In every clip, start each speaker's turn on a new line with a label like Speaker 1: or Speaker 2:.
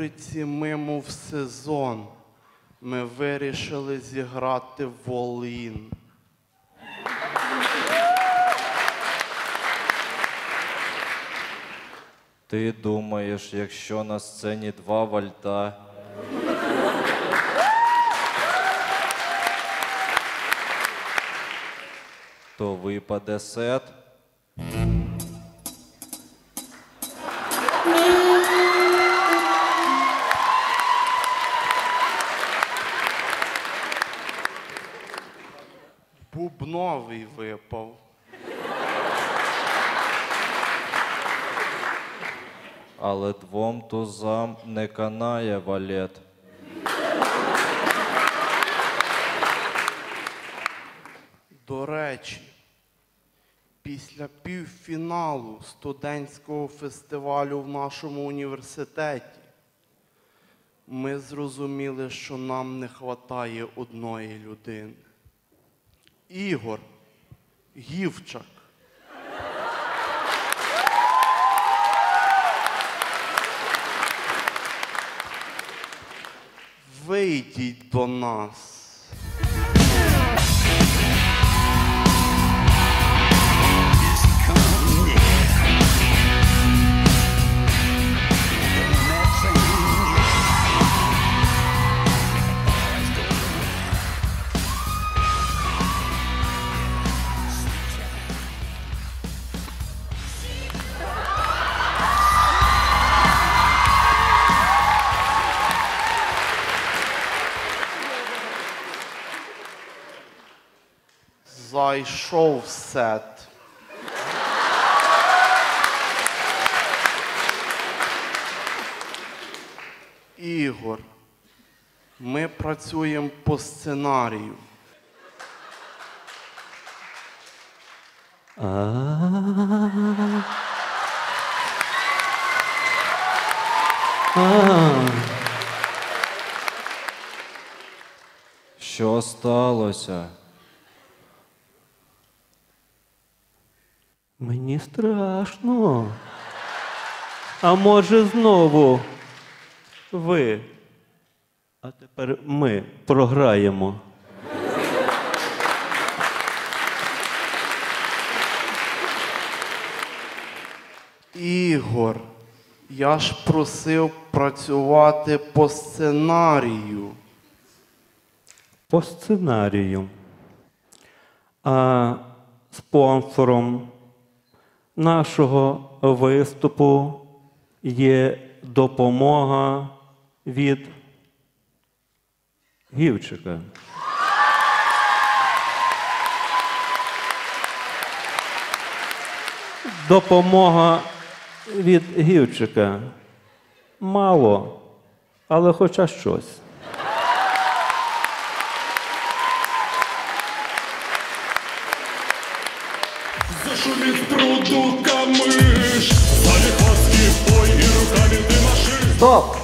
Speaker 1: рубриці Мимо в сезон ми вирішили зіграти Волин.
Speaker 2: Ти думаєш, якщо на сцені два вальта. То випаде сет. Але двом тузам не канає валет.
Speaker 1: До речі, після півфіналу студентського фестивалю в нашому університеті ми зрозуміли, що нам не вистачає одної людини. Ігор Гівчак. Вийдіть до нас. Зайшов сет. Ігор, ми працюємо по сценарію.
Speaker 2: Що сталося?
Speaker 3: Мені страшно. А може знову ви. А тепер ми програємо.
Speaker 1: Ігор, я ж просив працювати по сценарію.
Speaker 3: По сценарію. А спонсором нашого виступу є допомога від Гівчика. Допомога від Гівчика. Мало, але хоча щось.
Speaker 4: Зашумит в пруду камыш Залихватский бой и руками ты
Speaker 5: Стоп!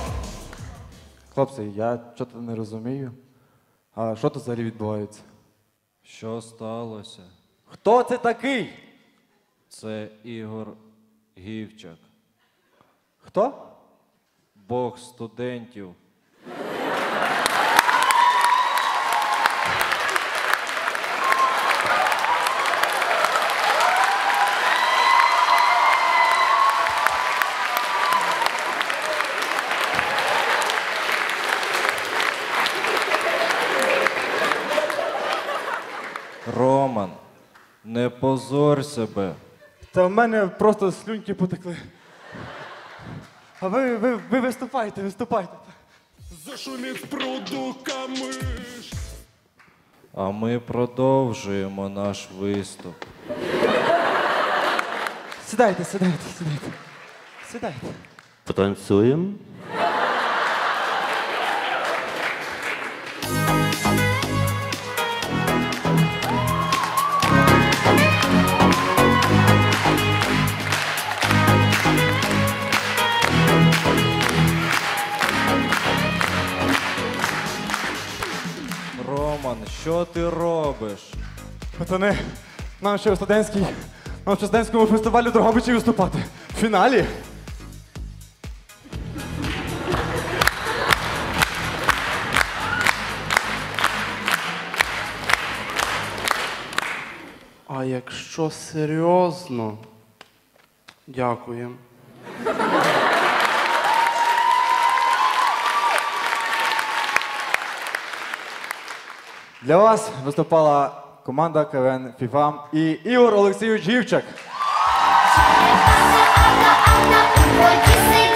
Speaker 5: Хлопці, я щось не розумію. А що тут взагалі відбувається?
Speaker 2: Що сталося?
Speaker 5: Хто це такий?
Speaker 2: Це Ігор Гівчак,
Speaker 5: Хто?
Speaker 2: Бог студентів. Роман, не позорь себе.
Speaker 5: Та в мене просто слюнки потекли. А ви, ви, ви виступайте, виступайте.
Speaker 4: Зашумит в пруду камыш
Speaker 2: А ми продовжуємо наш виступ.
Speaker 5: Сідайте, сідайте, сідайте. Сідайте.
Speaker 3: Потанцюємо.
Speaker 2: Роман, що ти робиш?
Speaker 5: Пацани, нам ще у студентській, нам ще у студентському фестивалю Дрогобичі виступати. В фіналі.
Speaker 1: А якщо серйозно, дякуємо.
Speaker 5: Для вас виступала команда КВН ФІФАМ і Ігор Олексійович Гівчак.
Speaker 3: Анна, Анна, у воді